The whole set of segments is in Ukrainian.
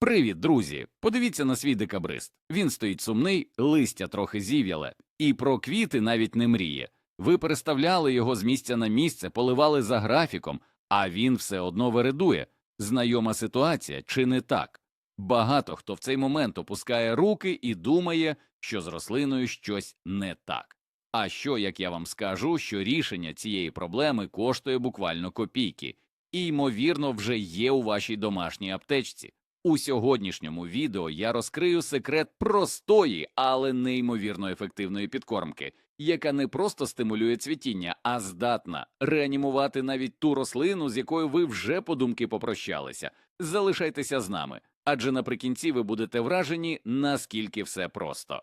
Привіт, друзі! Подивіться на свій декабрист. Він стоїть сумний, листя трохи зів'яле, і про квіти навіть не мріє. Ви переставляли його з місця на місце, поливали за графіком, а він все одно вередує. Знайома ситуація чи не так? Багато хто в цей момент опускає руки і думає, що з рослиною щось не так. А що, як я вам скажу, що рішення цієї проблеми коштує буквально копійки, і, ймовірно, вже є у вашій домашній аптечці. У сьогоднішньому відео я розкрию секрет простої, але неймовірно ефективної підкормки, яка не просто стимулює цвітіння, а здатна реанімувати навіть ту рослину, з якою ви вже подумки попрощалися. Залишайтеся з нами, адже наприкінці ви будете вражені, наскільки все просто.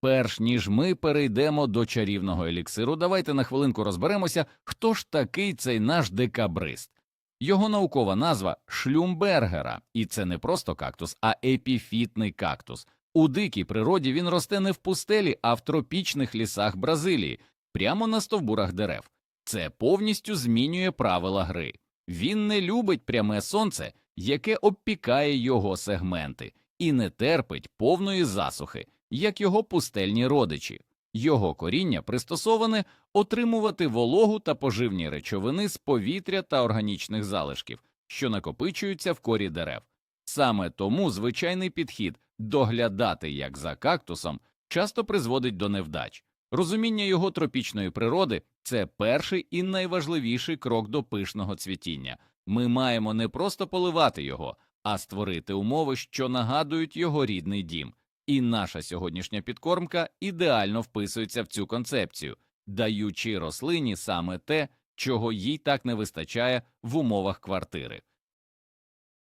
Перш ніж ми перейдемо до чарівного еліксиру, давайте на хвилинку розберемося, хто ж такий цей наш декабрист. Його наукова назва шлюмбергера, і це не просто кактус, а епіфітний кактус. У дикій природі він росте не в пустелі, а в тропічних лісах Бразилії, прямо на стовбурах дерев. Це повністю змінює правила гри. Він не любить пряме сонце, яке обпікає його сегменти, і не терпить повної засухи, як його пустельні родичі. Його коріння пристосоване отримувати вологу та поживні речовини з повітря та органічних залишків, що накопичуються в корі дерев. Саме тому звичайний підхід доглядати як за кактусом часто призводить до невдач. Розуміння його тропічної природи це перший і найважливіший крок до пишного цвітіння. Ми маємо не просто поливати його, а створити умови, що нагадують його рідний дім. І наша сьогоднішня підкормка ідеально вписується в цю концепцію, даючи рослині саме те, чого їй так не вистачає в умовах квартири.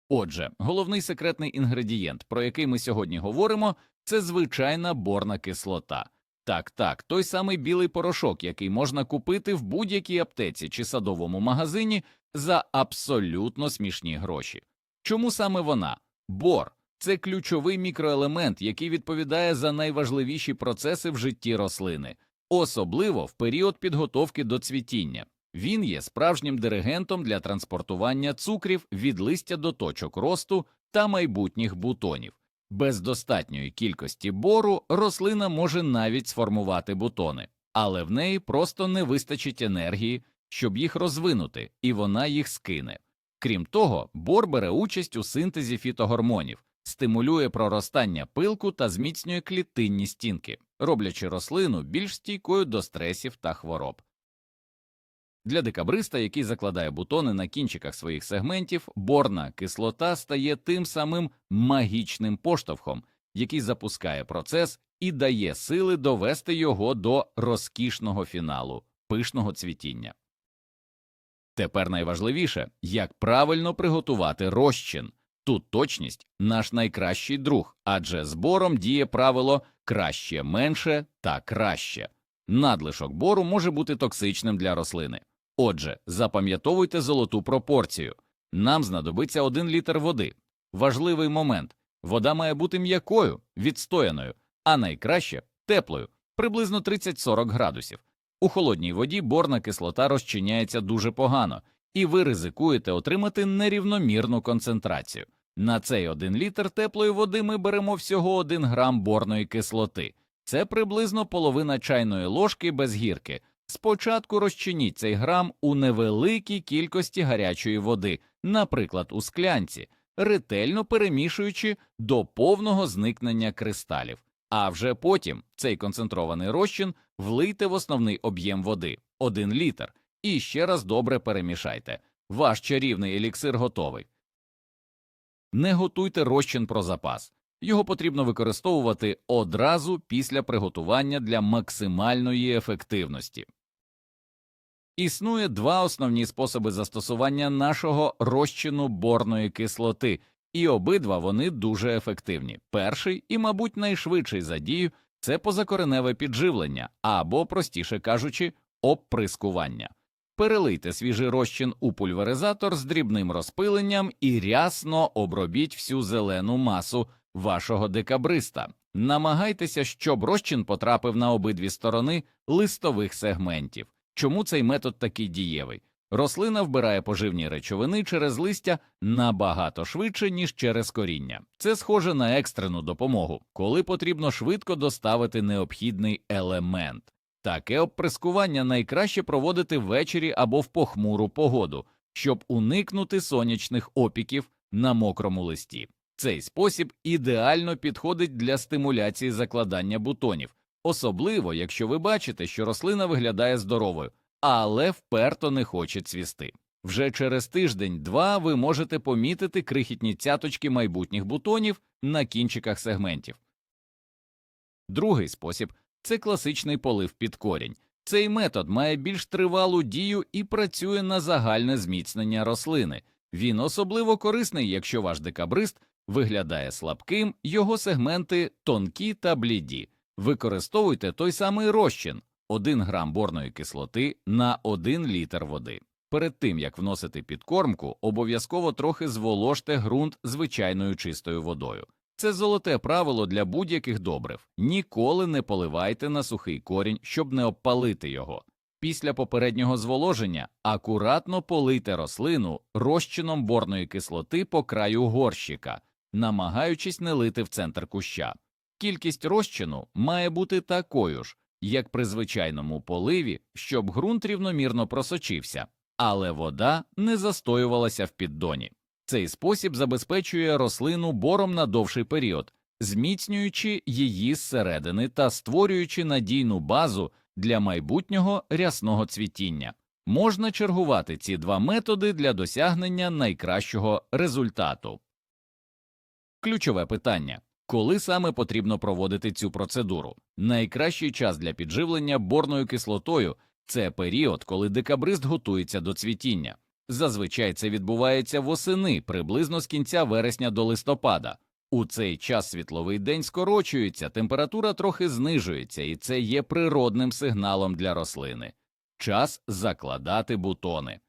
Отже, головний секретний інгредієнт, про який ми сьогодні говоримо, це звичайна борна кислота. Так, так, той самий білий порошок, який можна купити в будь-якій аптеці чи садовому магазині за абсолютно смішні гроші. Чому саме вона? Бор це ключовий мікроелемент, який відповідає за найважливіші процеси в житті рослини, особливо в період підготовки до цвітіння. Він є справжнім диригентом для транспортування цукрів від листя до точок росту та майбутніх бутонів. Без достатньої кількості бору рослина може навіть сформувати бутони, але в неї просто не вистачить енергії, щоб їх розвинути, і вона їх скине. Крім того, бор бере участь у синтезі фітогормонів, стимулює проростання пилку та зміцнює клітинні стінки, роблячи рослину більш стійкою до стресів та хвороб. Для декабриста, який закладає бутони на кінчиках своїх сегментів, борна кислота стає тим самим магічним поштовхом, який запускає процес і дає сили довести його до розкішного фіналу, пишного цвітіння. Тепер найважливіше, як правильно приготувати розчин. Тут точність наш найкращий друг, адже збором діє правило краще менше та краще. Надлишок бору може бути токсичним для рослини. Отже, запам'ятовуйте золоту пропорцію. Нам знадобиться один літр води. Важливий момент вода має бути м'якою, відстояною, а найкраще теплою, приблизно 30-40 градусів. У холодній воді борна кислота розчиняється дуже погано, і ви ризикуєте отримати нерівномірну концентрацію. На цей один літр теплої води ми беремо всього 1 грам борної кислоти. Це приблизно половина чайної ложки без гірки. Спочатку розчиніть цей грам у невеликій кількості гарячої води, наприклад, у склянці, ретельно перемішуючи до повного зникнення кристалів. А вже потім цей концентрований розчин влийте в основний об'єм води 1 літр, і ще раз добре перемішайте. Ваш чарівний еліксир готовий. Не готуйте розчин про запас. Його потрібно використовувати одразу після приготування для максимальної ефективності. Існує два основні способи застосування нашого розчину борної кислоти, і обидва вони дуже ефективні. Перший і, мабуть, найшвидший за дію це позакореневе підживлення або, простіше кажучи, обприскування. Перелийте свіжий розчин у пульверизатор з дрібним розпиленням і рясно обробіть всю зелену масу вашого декабриста. Намагайтеся, щоб розчин потрапив на обидві сторони листових сегментів. Чому цей метод такий дієвий? Рослина вбирає поживні речовини через листя набагато швидше, ніж через коріння. Це схоже на екстрену допомогу, коли потрібно швидко доставити необхідний елемент. Таке обприскування найкраще проводити ввечері або в похмуру погоду, щоб уникнути сонячних опіків на мокрому листі. Цей спосіб ідеально підходить для стимуляції закладання бутонів, особливо якщо ви бачите, що рослина виглядає здоровою, але вперто не хоче цвісти. Вже через тиждень-два ви можете помітити крихітні цяточки майбутніх бутонів на кінчиках сегментів. Другий спосіб це класичний полив під корінь. Цей метод має більш тривалу дію і працює на загальне зміцнення рослини. Він особливо корисний, якщо ваш декабрист виглядає слабким, його сегменти тонкі та бліді. Використовуйте той самий розчин 1 грам борної кислоти на 1 літр води. Перед тим як вносити підкормку, обов'язково трохи зволожте ґрунт звичайною чистою водою. Це золоте правило для будь-яких добрив. Ніколи не поливайте на сухий корінь, щоб не обпалити його. Після попереднього зволоження акуратно полийте рослину розчином борної кислоти по краю горщика, намагаючись не лити в центр куща. Кількість розчину має бути такою ж, як при звичайному поливі, щоб ґрунт рівномірно просочився, але вода не застоювалася в піддоні. Цей спосіб забезпечує рослину бором на довший період, зміцнюючи її зсередини та створюючи надійну базу для майбутнього рясного цвітіння. Можна чергувати ці два методи для досягнення найкращого результату. Ключове питання коли саме потрібно проводити цю процедуру? Найкращий час для підживлення борною кислотою це період, коли декабрист готується до цвітіння. Зазвичай це відбувається восени, приблизно з кінця вересня до листопада. У цей час світловий день скорочується, температура трохи знижується, і це є природним сигналом для рослини. Час закладати бутони.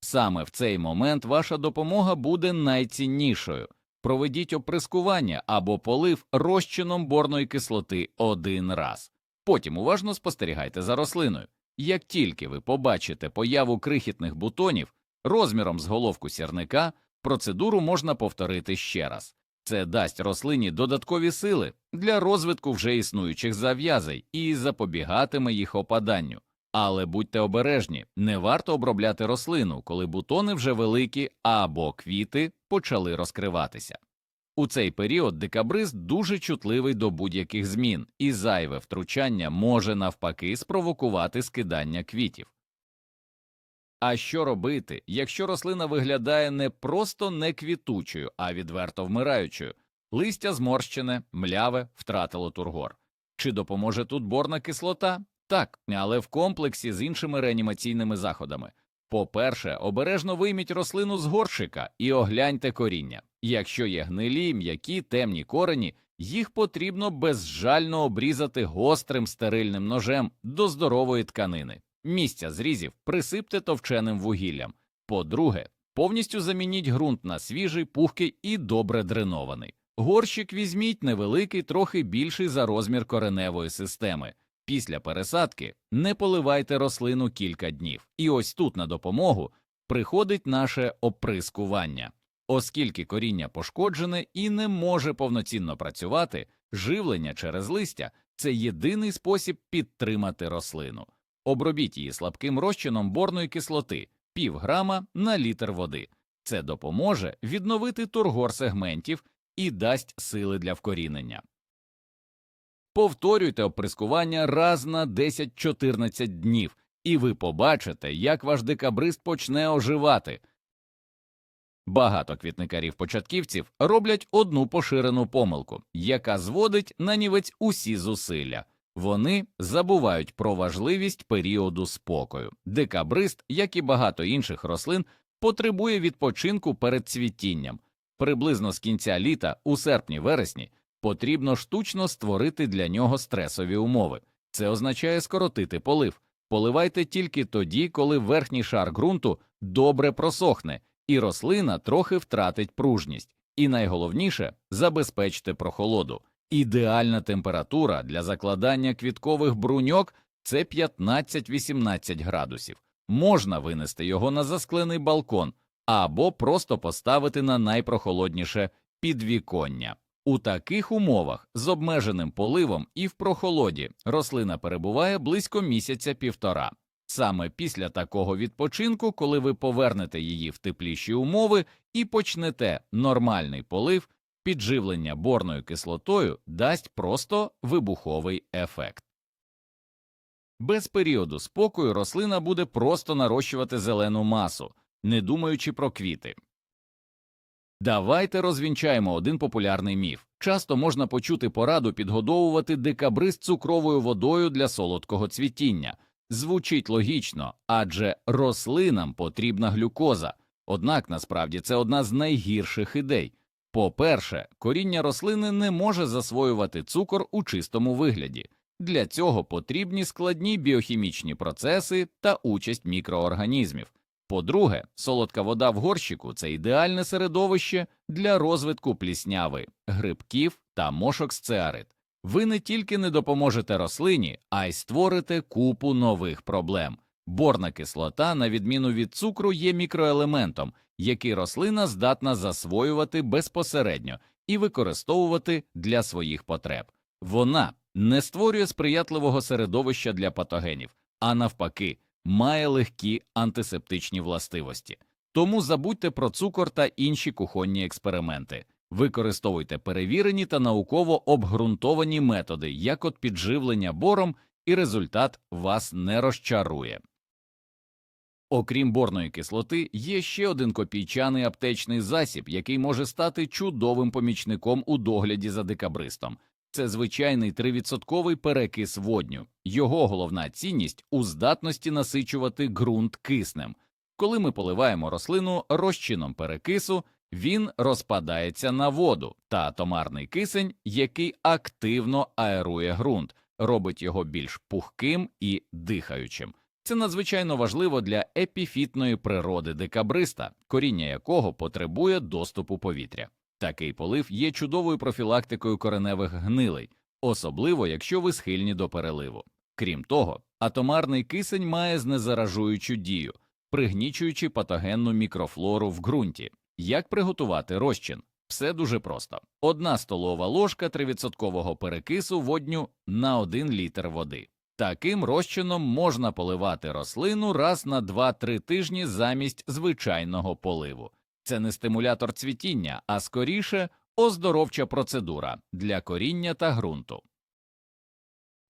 Саме в цей момент ваша допомога буде найціннішою. Проведіть оприскування або полив розчином борної кислоти один раз. Потім уважно спостерігайте за рослиною. Як тільки ви побачите появу крихітних бутонів розміром з головку сірника, процедуру можна повторити ще раз. Це дасть рослині додаткові сили для розвитку вже існуючих зав'язей і запобігатиме їх опаданню. Але будьте обережні, не варто обробляти рослину, коли бутони вже великі або квіти почали розкриватися. У цей період декабрист дуже чутливий до будь-яких змін, і зайве втручання може навпаки спровокувати скидання квітів. А що робити, якщо рослина виглядає не просто неквітучою, а відверто вмираючою, листя зморщене, мляве, втратило тургор? Чи допоможе тут борна кислота? Так, але в комплексі з іншими реанімаційними заходами. По-перше, обережно вийміть рослину з горшика і огляньте коріння. Якщо є гнилі, м'які, темні корені, їх потрібно безжально обрізати гострим стерильним ножем до здорової тканини. Місця зрізів присипте товченим вугіллям. По-друге, повністю замініть ґрунт на свіжий, пухкий і добре дренований. Горщик візьміть невеликий, трохи більший за розмір кореневої системи. Після пересадки не поливайте рослину кілька днів. І ось тут на допомогу приходить наше оприскування. Оскільки коріння пошкоджене і не може повноцінно працювати, живлення через листя це єдиний спосіб підтримати рослину. Обробіть її слабким розчином борної кислоти пів грама на літр води. Це допоможе відновити тургор сегментів і дасть сили для вкорінення. Повторюйте оприскування раз на 10-14 днів, і ви побачите, як ваш декабрист почне оживати. Багато квітникарів-початківців роблять одну поширену помилку, яка зводить на нівець усі зусилля. Вони забувають про важливість періоду спокою. Декабрист, як і багато інших рослин, потребує відпочинку перед цвітінням. Приблизно з кінця літа, у серпні-вересні, потрібно штучно створити для нього стресові умови. Це означає скоротити полив. Поливайте тільки тоді, коли верхній шар ґрунту добре просохне, і рослина трохи втратить пружність. І найголовніше забезпечте прохолоду. Ідеальна температура для закладання квіткових бруньок це 15-18 градусів. можна винести його на засклений балкон або просто поставити на найпрохолодніше підвіконня. У таких умовах з обмеженим поливом і в прохолоді рослина перебуває близько місяця півтора. Саме після такого відпочинку, коли ви повернете її в тепліші умови і почнете нормальний полив, підживлення борною кислотою дасть просто вибуховий ефект. Без періоду спокою рослина буде просто нарощувати зелену масу, не думаючи про квіти. Давайте розвінчаємо один популярний міф. Часто можна почути пораду підгодовувати декабрист цукровою водою для солодкого цвітіння. Звучить логічно, адже рослинам потрібна глюкоза. Однак насправді це одна з найгірших ідей. По-перше, коріння рослини не може засвоювати цукор у чистому вигляді. Для цього потрібні складні біохімічні процеси та участь мікроорганізмів. По-друге, солодка вода в горщику це ідеальне середовище для розвитку плісняви, грибків та мошок з цеарит. Ви не тільки не допоможете рослині, а й створите купу нових проблем. Борна кислота, на відміну від цукру, є мікроелементом, який рослина здатна засвоювати безпосередньо і використовувати для своїх потреб. Вона не створює сприятливого середовища для патогенів, а навпаки, має легкі антисептичні властивості. Тому забудьте про цукор та інші кухонні експерименти. Використовуйте перевірені та науково обґрунтовані методи, як от підживлення бором, і результат вас не розчарує. Окрім борної кислоти, є ще один копійчаний аптечний засіб, який може стати чудовим помічником у догляді за декабристом. Це звичайний 3% перекис водню. Його головна цінність у здатності насичувати ґрунт киснем. Коли ми поливаємо рослину розчином перекису, він розпадається на воду та атомарний кисень, який активно аерує ґрунт, робить його більш пухким і дихаючим. Це надзвичайно важливо для епіфітної природи декабриста, коріння якого потребує доступу повітря. Такий полив є чудовою профілактикою кореневих гнилей, особливо якщо ви схильні до переливу. Крім того, атомарний кисень має знезаражуючу дію, пригнічуючи патогенну мікрофлору в ґрунті. Як приготувати розчин? Все дуже просто: одна столова ложка 3% перекису водню на 1 літр води. Таким розчином можна поливати рослину раз на 2-3 тижні замість звичайного поливу. Це не стимулятор цвітіння, а скоріше оздоровча процедура для коріння та ґрунту.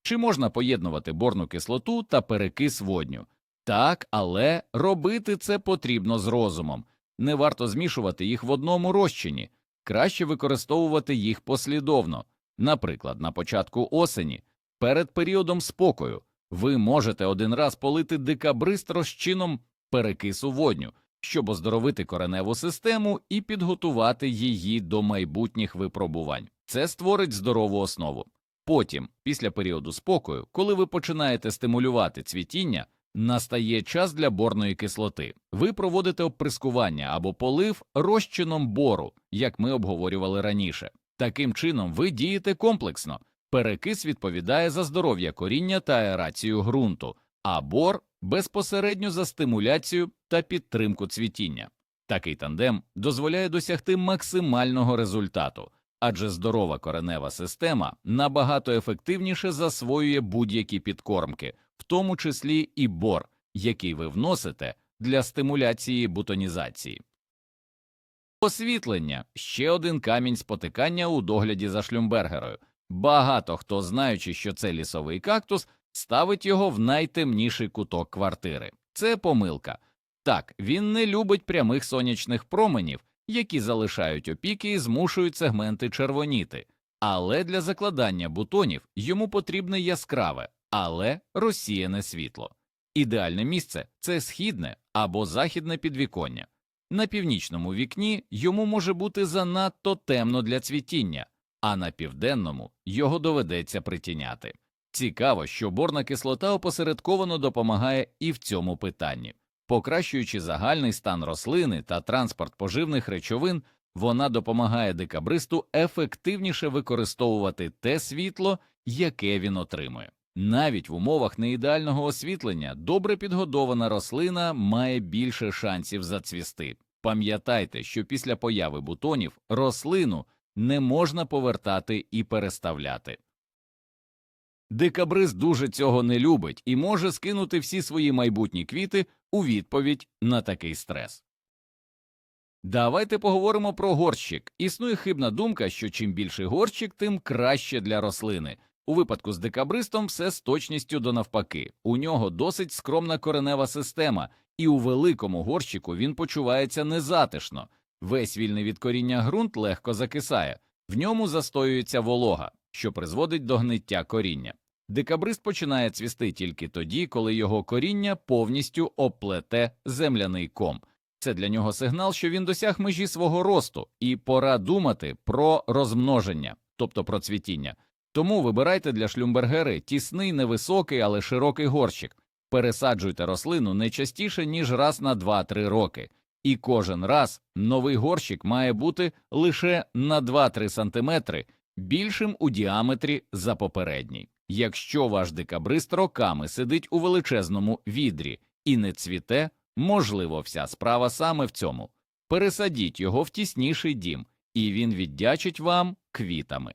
Чи можна поєднувати борну кислоту та перекис водню? Так, але робити це потрібно з розумом. Не варто змішувати їх в одному розчині, краще використовувати їх послідовно. Наприклад, на початку осені, перед періодом спокою, ви можете один раз полити декабрист розчином перекису водню, щоб оздоровити кореневу систему і підготувати її до майбутніх випробувань. Це створить здорову основу. Потім, після періоду спокою, коли ви починаєте стимулювати цвітіння, настає час для борної кислоти. Ви проводите оприскування або полив розчином бору, як ми обговорювали раніше. Таким чином, ви дієте комплексно. Перекис відповідає за здоров'я коріння та аерацію ґрунту, а бор безпосередньо за стимуляцію та підтримку цвітіння. Такий тандем дозволяє досягти максимального результату, адже здорова коренева система набагато ефективніше засвоює будь-які підкормки, в тому числі і бор, який ви вносите для стимуляції бутонізації. Освітлення ще один камінь спотикання у догляді за шлюмбергерою. Багато хто, знаючи, що це лісовий кактус, ставить його в найтемніший куток квартири. Це помилка. Так, він не любить прямих сонячних променів, які залишають опіки і змушують сегменти червоніти. Але для закладання бутонів йому потрібне яскраве, але розсіяне світло. Ідеальне місце це східне або західне підвіконня. На північному вікні йому може бути занадто темно для цвітіння, а на південному його доведеться притіняти. Цікаво, що борна кислота опосередковано допомагає і в цьому питанні. Покращуючи загальний стан рослини та транспорт поживних речовин, вона допомагає декабристу ефективніше використовувати те світло, яке він отримує. Навіть в умовах неідеального освітлення добре підгодована рослина має більше шансів зацвісти. Пам'ятайте, що після появи бутонів рослину не можна повертати і переставляти. Декабриз дуже цього не любить і може скинути всі свої майбутні квіти у відповідь на такий стрес. Давайте поговоримо про горщик. Існує хибна думка, що чим більший горщик, тим краще для рослини. У випадку з декабристом все з точністю до навпаки. У нього досить скромна коренева система, і у великому горщику він почувається незатишно. Весь вільний від коріння ґрунт легко закисає, в ньому застоюється волога, що призводить до гниття коріння. Декабрист починає цвісти тільки тоді, коли його коріння повністю оплете земляний ком. Це для нього сигнал, що він досяг межі свого росту, і пора думати про розмноження, тобто про цвітіння. Тому вибирайте для шлюмбергери тісний, невисокий, але широкий горщик. Пересаджуйте рослину не частіше, ніж раз на 2-3 роки. І кожен раз новий горщик має бути лише на 2-3 см більшим у діаметрі за попередній. Якщо ваш декабрист роками сидить у величезному відрі і не цвіте, можливо, вся справа саме в цьому. Пересадіть його в тісніший дім, і він віддячить вам квітами.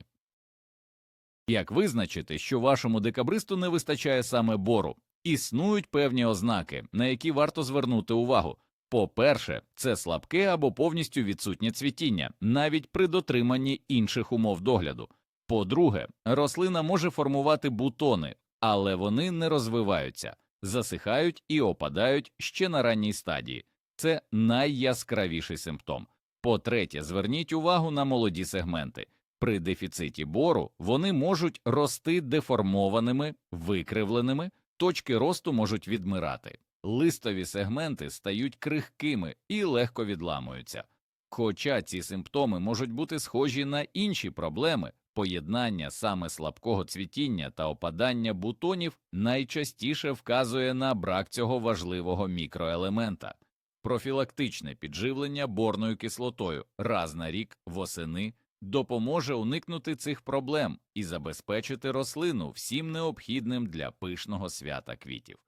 Як визначити, що вашому декабристу не вистачає саме бору? Існують певні ознаки, на які варто звернути увагу. По-перше, це слабке або повністю відсутнє цвітіння, навіть при дотриманні інших умов догляду. По-друге, рослина може формувати бутони, але вони не розвиваються, засихають і опадають ще на ранній стадії. Це найяскравіший симптом. По-третє, зверніть увагу на молоді сегменти. При дефіциті бору вони можуть рости деформованими, викривленими, точки росту можуть відмирати. Листові сегменти стають крихкими і легко відламуються. Хоча ці симптоми можуть бути схожі на інші проблеми, поєднання саме слабкого цвітіння та опадання бутонів найчастіше вказує на брак цього важливого мікроелемента. Профілактичне підживлення борною кислотою раз на рік восени допоможе уникнути цих проблем і забезпечити рослину всім необхідним для пишного свята квітів.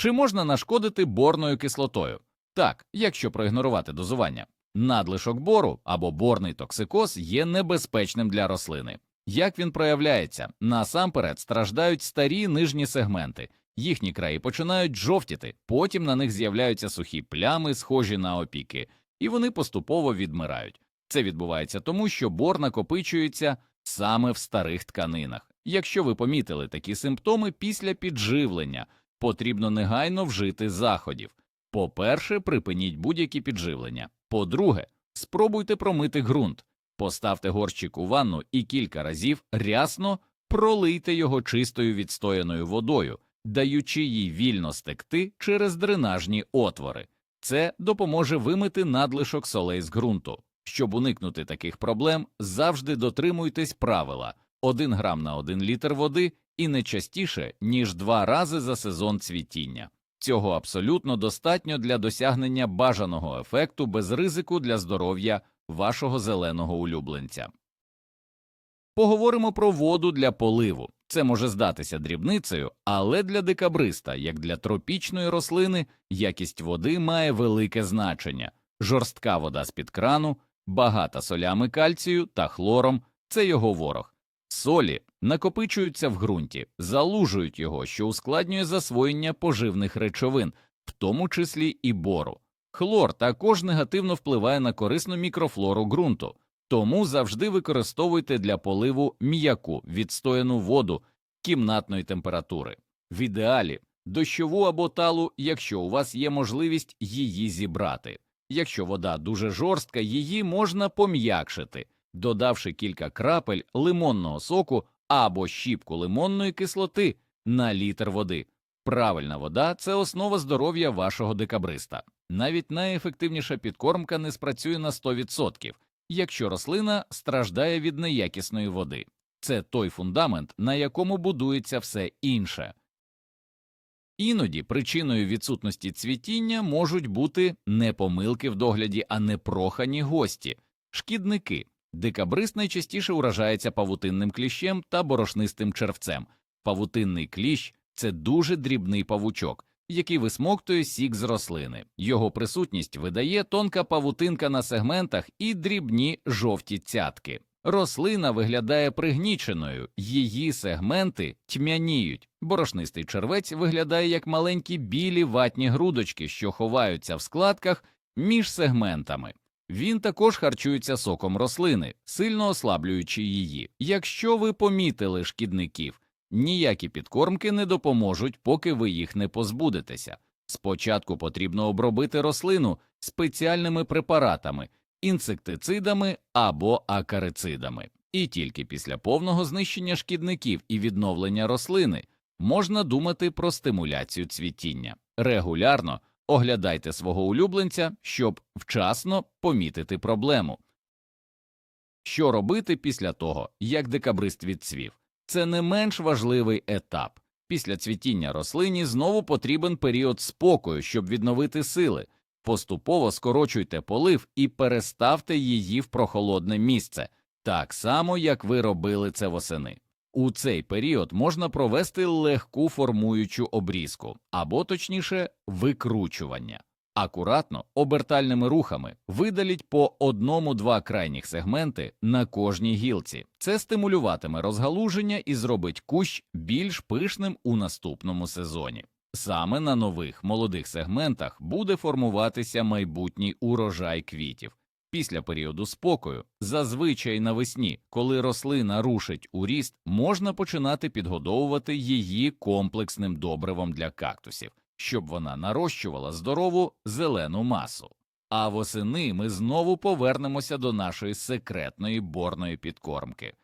Чи можна нашкодити борною кислотою? Так, якщо проігнорувати дозування. Надлишок бору або борний токсикоз є небезпечним для рослини. Як він проявляється? Насамперед страждають старі нижні сегменти, їхні краї починають жовтіти, потім на них з'являються сухі плями, схожі на опіки, і вони поступово відмирають. Це відбувається тому, що бор накопичується саме в старих тканинах. Якщо ви помітили такі симптоми після підживлення, потрібно негайно вжити заходів. По-перше, припиніть будь-які підживлення. По-друге, спробуйте промити ґрунт, поставте горщик у ванну і кілька разів рясно пролийте його чистою відстояною водою, даючи їй вільно стекти через дренажні отвори. Це допоможе вимити надлишок солей з ґрунту. Щоб уникнути таких проблем, завжди дотримуйтесь правила 1 грам на 1 літр води і не частіше, ніж два рази за сезон цвітіння. Цього абсолютно достатньо для досягнення бажаного ефекту без ризику для здоров'я вашого зеленого улюбленця. Поговоримо про воду для поливу. Це може здатися дрібницею, але для декабриста, як для тропічної рослини, якість води має велике значення. Жорстка вода з під крану, багата солями кальцію та хлором це його ворог. Солі накопичуються в ґрунті, залужують його, що ускладнює засвоєння поживних речовин, в тому числі і бору. Хлор також негативно впливає на корисну мікрофлору ґрунту, тому завжди використовуйте для поливу м'яку відстояну воду кімнатної температури. В ідеалі дощову або талу, якщо у вас є можливість її зібрати. Якщо вода дуже жорстка, її можна пом'якшити, додавши кілька крапель лимонного соку або щіпку лимонної кислоти на літр води. Правильна вода це основа здоров'я вашого декабриста. Навіть найефективніша підкормка не спрацює на 100%, якщо рослина страждає від неякісної води. Це той фундамент, на якому будується все інше. Іноді причиною відсутності цвітіння можуть бути не помилки в догляді, а непрохані гості, шкідники. Декабрист найчастіше уражається павутинним кліщем та борошнистим червцем. Павутинний кліщ це дуже дрібний павучок, який висмоктує сік з рослини. Його присутність видає тонка павутинка на сегментах і дрібні жовті цятки. Рослина виглядає пригніченою, її сегменти тьмяніють. Борошнистий червець виглядає як маленькі білі ватні грудочки, що ховаються в складках між сегментами. Він також харчується соком рослини, сильно ослаблюючи її. Якщо ви помітили шкідників, ніякі підкормки не допоможуть, поки ви їх не позбудетеся. Спочатку потрібно обробити рослину спеціальними препаратами, інсектицидами або акарицидами. І тільки після повного знищення шкідників і відновлення рослини можна думати про стимуляцію цвітіння. Регулярно оглядайте свого улюбленця, щоб вчасно помітити проблему. Що робити після того, як декабрист відцвів? Це не менш важливий етап. Після цвітіння рослині знову потрібен період спокою, щоб відновити сили. Поступово скорочуйте полив і переставте її в прохолодне місце, так само як ви робили це восени. У цей період можна провести легку формуючу обрізку, або точніше викручування. Акуратно, обертальними рухами видаліть по одному-два крайніх сегменти на кожній гілці. Це стимулюватиме розгалуження і зробить кущ більш пишним у наступному сезоні. Саме на нових молодих сегментах буде формуватися майбутній урожай квітів. Після періоду спокою, зазвичай навесні, коли рослина рушить у ріст, можна починати підгодовувати її комплексним добривом для кактусів, щоб вона нарощувала здорову зелену масу. А восени ми знову повернемося до нашої секретної борної підкормки.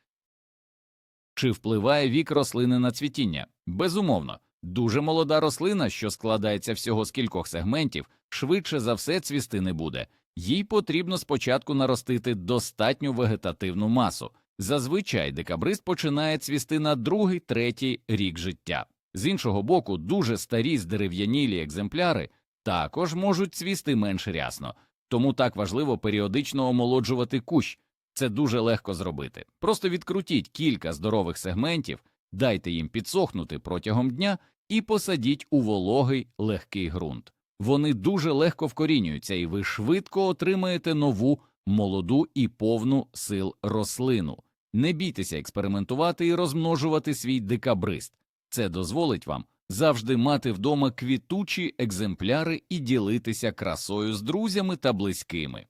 Чи впливає вік рослини на цвітіння? Безумовно. Дуже молода рослина, що складається всього з кількох сегментів, швидше за все цвісти не буде. Їй потрібно спочатку наростити достатню вегетативну масу. Зазвичай декабрист починає цвісти на другий третій рік життя. З іншого боку, дуже старі здерев'янілі екземпляри також можуть цвісти менш рясно, тому так важливо періодично омолоджувати кущ. Це дуже легко зробити. Просто відкрутіть кілька здорових сегментів, дайте їм підсохнути протягом дня і посадіть у вологий легкий ґрунт. Вони дуже легко вкорінюються, і ви швидко отримаєте нову, молоду і повну сил рослину. Не бійтеся експериментувати і розмножувати свій декабрист. Це дозволить вам завжди мати вдома квітучі екземпляри і ділитися красою з друзями та близькими.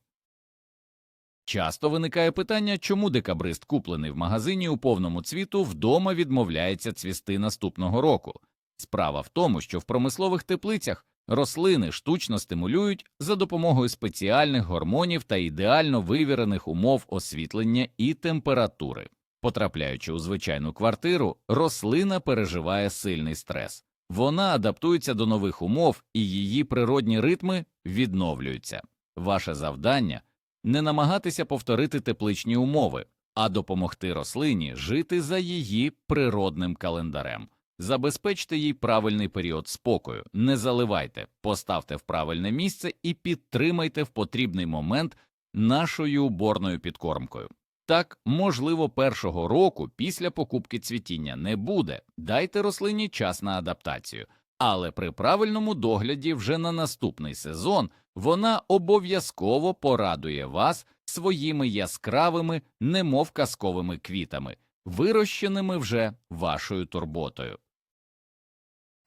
Часто виникає питання, чому декабрист, куплений в магазині у повному цвіту, вдома відмовляється цвісти наступного року. Справа в тому, що в промислових теплицях рослини штучно стимулюють за допомогою спеціальних гормонів та ідеально вивірених умов освітлення і температури. Потрапляючи у звичайну квартиру, рослина переживає сильний стрес. Вона адаптується до нових умов і її природні ритми відновлюються. Ваше завдання не намагатися повторити тепличні умови, а допомогти рослині жити за її природним календарем. Забезпечте їй правильний період спокою, не заливайте, поставте в правильне місце і підтримайте в потрібний момент нашою уборною підкормкою. Так, можливо, першого року після покупки цвітіння не буде, дайте рослині час на адаптацію, але при правильному догляді вже на наступний сезон вона обов'язково порадує вас своїми яскравими, немов казковими квітами, вирощеними вже вашою турботою.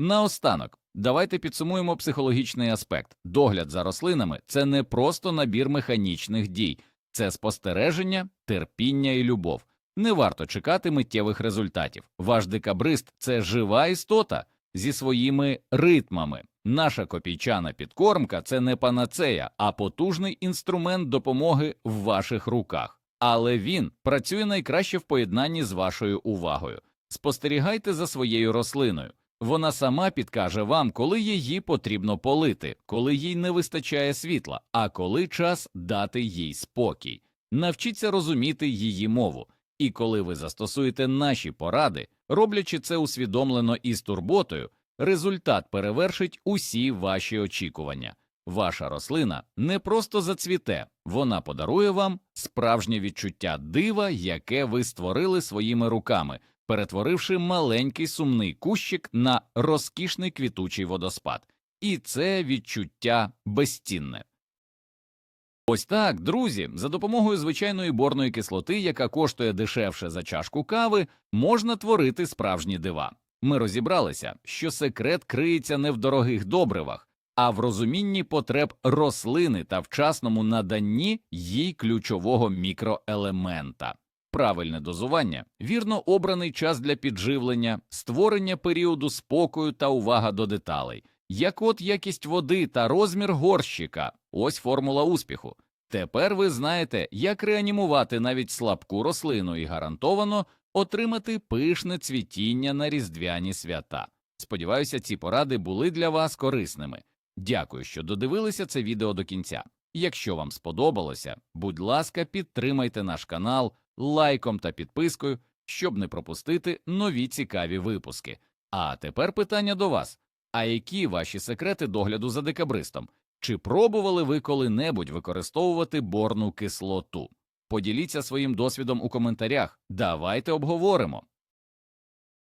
Наостанок, давайте підсумуємо психологічний аспект. Догляд за рослинами це не просто набір механічних дій, це спостереження, терпіння і любов. Не варто чекати миттєвих результатів. Ваш декабрист це жива істота зі своїми ритмами. Наша копійчана підкормка це не панацея, а потужний інструмент допомоги в ваших руках. Але він працює найкраще в поєднанні з вашою увагою. Спостерігайте за своєю рослиною. Вона сама підкаже вам, коли її потрібно полити, коли їй не вистачає світла, а коли час дати їй спокій. Навчіться розуміти її мову, і коли ви застосуєте наші поради, роблячи це усвідомлено і з турботою, результат перевершить усі ваші очікування. Ваша рослина не просто зацвіте, вона подарує вам справжнє відчуття дива, яке ви створили своїми руками, перетворивши маленький сумний кущик на розкішний квітучий водоспад. І це відчуття безцінне. Ось так, друзі, за допомогою звичайної борної кислоти, яка коштує дешевше за чашку кави, можна творити справжні дива. Ми розібралися, що секрет криється не в дорогих добривах, а в розумінні потреб рослини та вчасному наданні їй ключового мікроелемента. Правильне дозування, вірно обраний час для підживлення, створення періоду спокою та увага до деталей, як от якість води та розмір горщика ось формула успіху. Тепер ви знаєте, як реанімувати навіть слабку рослину і гарантовано отримати пишне цвітіння на різдвяні свята. Сподіваюся, ці поради були для вас корисними. Дякую, що додивилися це відео до кінця. Якщо вам сподобалося, будь ласка, підтримайте наш канал лайком та підпискою, щоб не пропустити нові цікаві випуски. А тепер питання до вас: а які ваші секрети догляду за декабристом? Чи пробували ви коли-небудь використовувати борну кислоту? Поділіться своїм досвідом у коментарях. Давайте обговоримо.